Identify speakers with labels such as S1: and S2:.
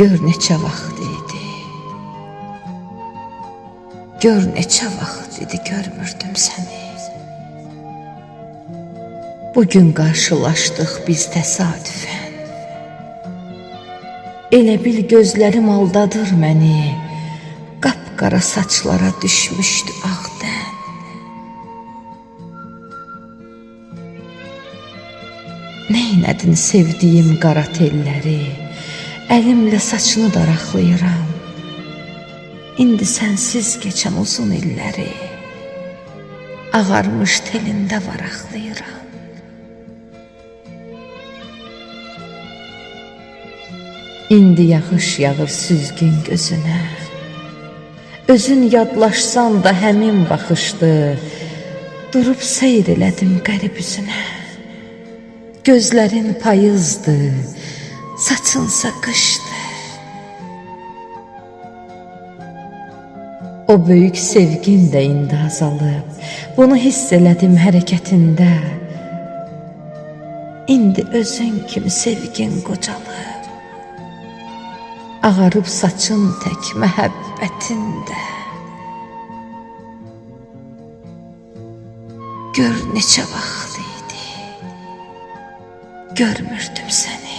S1: Gör neçə vaxt idi. Gör neçə vaxt idi görmürdüm səni. Bugün qarşılaşdıq biz təsadüfən. Elə bil gözlərim aldadır məni. Qapqara saçlara düşmüşdü ağdən. Neynədin sevdiyim qara telləri? Əlimlə saçını daraqlayıram. İndi sənsiz keçən uzun illəri ağarmış telində varaqlayıram. İndi yağış yağır süzgün gözünə. Özün yadlaşsan da həmin baxışdı. Durub seyr elədim qərib üzünə. Gözlərin payızdı, saçınsa qışdı. O böyük sevgin də indi azalıb. Bunu hiss elədim hərəkətində. İndi özün kimi sevgin qocalıb. Ağarıb saçın tək məhəbbətində. Gör neçə vaxt idi. Görmürdüm səni.